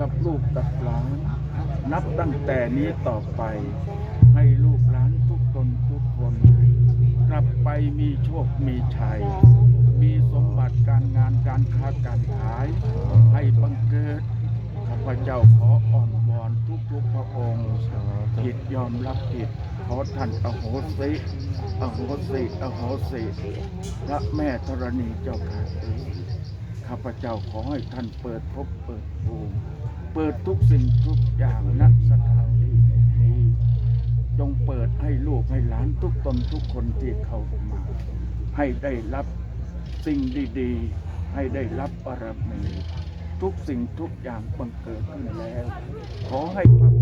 กับลูกกับหลานนับตั้งแต่นี้ต่อไป ให้ลูกหลานทุกตนทุกคน กลับไปมีโชคมีชัย มีสมบัติการงานการค้าการขาย ให้บังเกิดข้าพเจ้าขออ่อนวอนทุกๆพระองค์ผิดยอมรับผิดขอท่านอโหสิอโหสิอโหสิพระแม่ธรณีเจ้าค่ะเอ๋ยข้าพเจ้าขอให้ท่านเปิดภพเปิดภูมิ เปิดทุกสิ่งทุกอย่างณสถานที่นี้ จงเปิดให้ลูกให้หลานทุกตนทุกคนที่เข้ามา ให้ได้รับสิ่งดีๆ ให้ได้รับบารมีทุกสิ่งทุกอย่างบังเกิดขึ้นแล้ว ขอให้พระ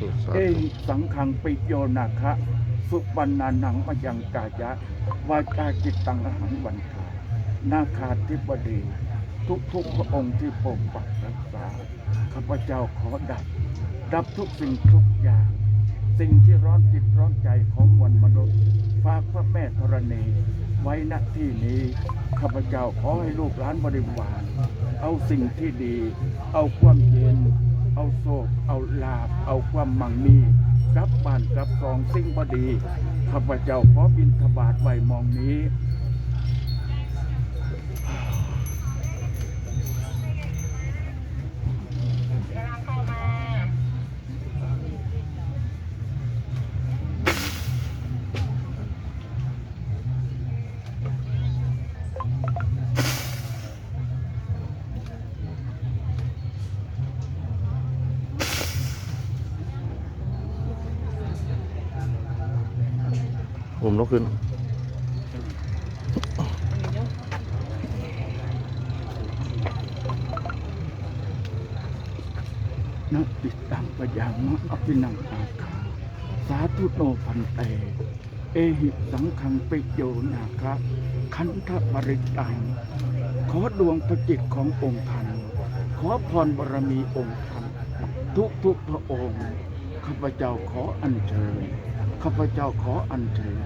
ธุสาเอธุสังขังปิโยนาคะสุปันนานังมยังกายะวาจาจิตตังอหังวันทานาคาธิบดี ทุกทุกๆพระองค์ที่ปกปักรักษาข้าพเจ้าขอดับ ดับทุกสิ่งทุกอย่าง สิ่งที่ร้อนจิตร้อนใจของมวลมนุษย์ฝากพระแม่ธรณี ไว้ณที่นี้ข้าพเจ้าขอให้ลูกหลานบริวารเอาสิ่งที่ดี เอาความเย็น เอาโศกเอาลาบเอาความมั่งมีกลับบ้านกลับกองสิ่งบดีข้าพเจ้าขอบินทบาทไว้มองนี้ ผมลุกขึ้นนะติดตังปยังมะอภินังอาคาสาธุโนพันเต เอหิสังขังปิโยนาคะคันธปริตัง ขอดวงพระจิตขององค์ท่านขอพรบารมีองค์ท่านทุกทุกพระองค์ ข้าพเจ้าขออัญเชิญ ข้าพเจ้าขออัญเชิญ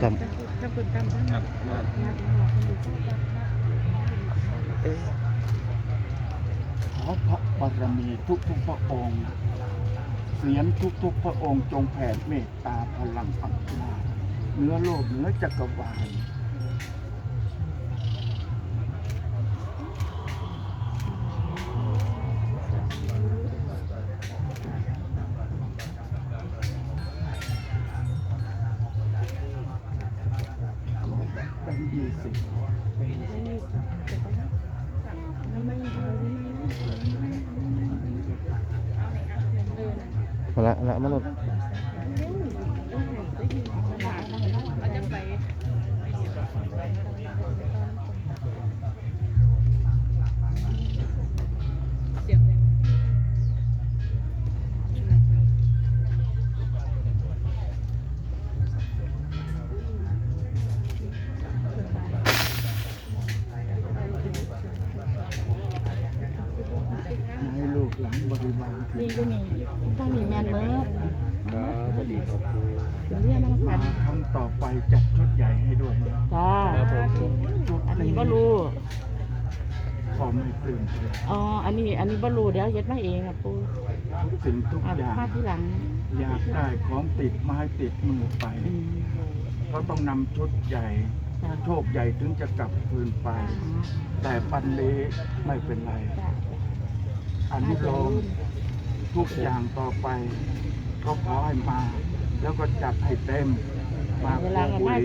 ตามขอพระบารมีทุกทุกๆพระองค์ เสียงทุกทุกๆพระองค์จงแผ่เมตตาพลังอำนาจเหนือโลกเหนือจักรวาล ยี่สิบมาละละมาลด มีก็มีต้องมีแมนเมิร์ดครับดีครับเป็นเรื่องน้ำกันครั้งต่อไปจัดชุดใหญ่ให้ด้วยนะจ้าอันนี้บ่รู้พอไม่ปลื้มอ๋อ อันนี้ อันนี้บ่รู้เดี๋ยวเย็ดมาเองครับปูสิ่งทุกอย่างมาที่หลัง อยากได้ของติดไม้ติดมือไปอืมก็ต้องนำชุดใหญ่ โชคใหญ่ถึงจะกลับคืนไป แต่ปันนี้ไม่เป็นไร อนนี้ลงทุกอย่างต่อไป ก็ขอให้มา แล้วก็จัดให้เต็ม มาเวลาคุก็มายย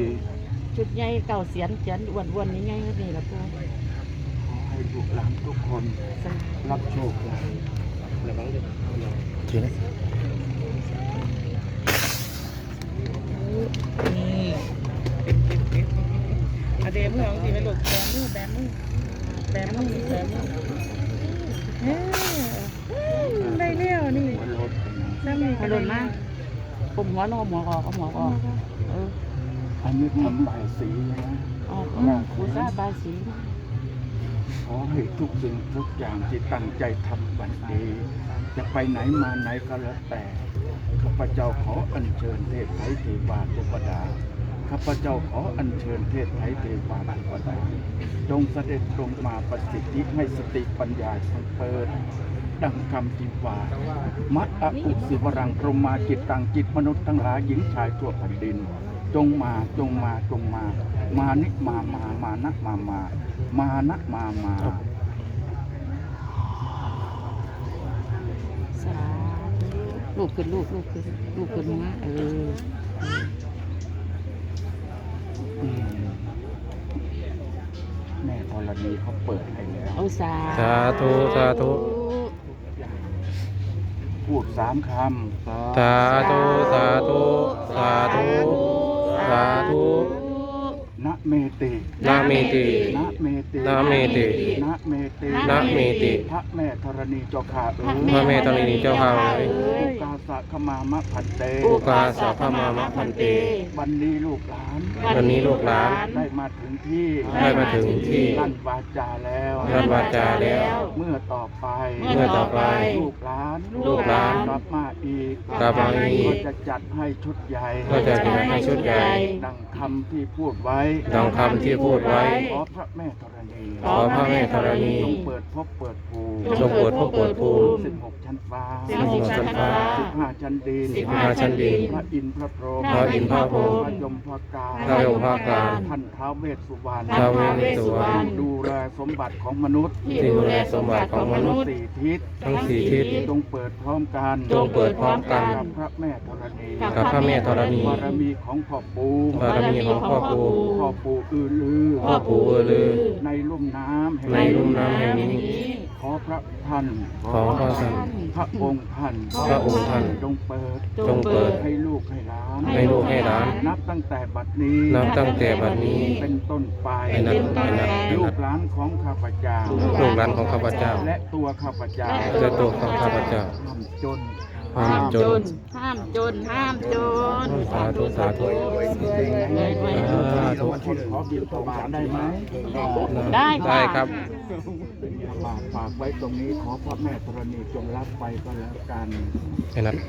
ชุดใหญ่เก่าเสียนเขียนอ้วนๆนี่ไงนี่ละปูขอให้ลูกหลานทุกคนรับโชคลาภทีนี้นี่อะเดมือของสิไปหลบแบมือแบมือแบมือแบมือ เฮ้ได้เลี้ยวนี่หัวรถเป็นไงนั่นนี่กระโดดมากผมหัวนอหัวออกเอาหัวออกเอออันนี้ทำใบายสีนะออกเอยากบูชาบายสีขอให้ทุกสิ่งทุกอย่างที่ตั้งใจทำวันนี้จะไปไหนมาไหนก็แล้วแต่ข้าพเจ้าขออัญเชิญเทพไทยเทวาเทวดา ข้าพเจ้าขออัญเชิญเทพไทยเทวาเทวดาจงเสด็จลงมาประสิทธิให้สติปัญญาจงเปิด ดังคำที่ว่ามัดออุสิวรังพรมาจิตตังจิตมนุษย์ทั้งหลายหญิงชายทั่วแผ่นดิน จงมาจงมาจงมา มานิมามามานะมามา มานะมามาลูกขึ้นลูกลูกขึ้นลูกขึ้นมาเออ แม่ธรณีเขาเปิดให้แล้วเอาสาสาธุ สาธุ พูดสามคสาธุ สาธุ สาธุ สาธุำ นะเมตินะเมติ นะเมตินะเมติ นะเมตินะเมติพระแม่ธรณีเจ้าข้าเอ๋ยพระแม่ธรณีเจ้าข้าเอ๋ยอุกาสะขมามะผันเตอุกาสะขมามะพันเต วันนี้ลูกหลาน วันนี้ลูกหลาน ได้มาถึงที่ ได้มาถึงที่ลั่นวาจาแล้วลั่นวาจาแล้ว เมื่อต่อไป เมื่อต่อไป ลูกหลาน ลูกหลานกลับมาอีกกลับมาอีกก็จะจัดให้ชุดใหญ่ ก็จะจัดให้ชุดใหญ่ ดังคำที่พูดไว้ดังคำที่พูดไว้ ขอพระแม่ธรณีขอพระแม่ธรณี จงเปิดพบเปิดภู จงเปิดพบเปิดภูมิ สิบหกชั้นฟ้าสิบหกชั้นฟ้าสิบห้าชั้นดินสิบห้าชั้นดินพระอินทร์พระพรหมพระอินทร์พระพรหมพระยมพระกาพระยมพระกาท่านท้าวเวสสุวรรณท้าวเวสสุวรรณดูแลสมบัติของมนุษย์ที่ดูแลสมบัติของมนุษย์สี่ทิศทั้งสี่ทิศจงเปิดพร้อมกันจงเปิดพร้อมกันกับพระแม่ธรณีกับพระแม่ธรณีบารมีของพ่อปู่บารมีของพ่อปู่พ่อปู่อือลือพ่อปู่เออลือในลุ่มน้ำแห่งในลุ่มน้ำแห่งนี้ข อพระท่านขอพระท่านพระองค์ท่านพระองค์ท่านจงเปิดจงเปิดให้ลูกให้หลานให้ลูกให้หลานนับตั้งแต่บัดนี้นับตั้งแต่บัดนี้เป็นต้นไปให้นับให้นับให้ลูนักบหลานของข้าพเจ้าลูกหลานของข้าพเจ้า และตัวข้าพเจ้าและตัวของข้าพเจ้าห้ามจน ห้ามจน ห้ามจน ห้ามจน สาธุสาธุสาธุวันที่ขอบิณฑบาตได้ไหมได้ค่ะ ได้ครับฝากฝากไว้ตรงนี้ขอพระแม่ธรณีจงรับไปก็แล้วกันให้นับแล้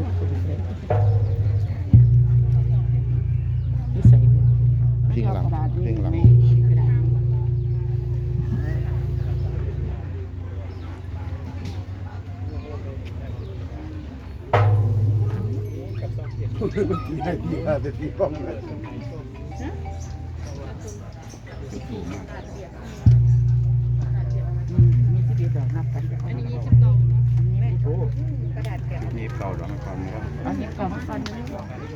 วก็ไปจุดเลยนี่ใส่พิงหลังพิงหลังกระดาษอืมมีสิบเอ็ดดอกนับกันอันนี้ยี่สิบดอกอั ยี่บเก่าดอกมังกรครับ เอหยิบกล่อะมาก่อน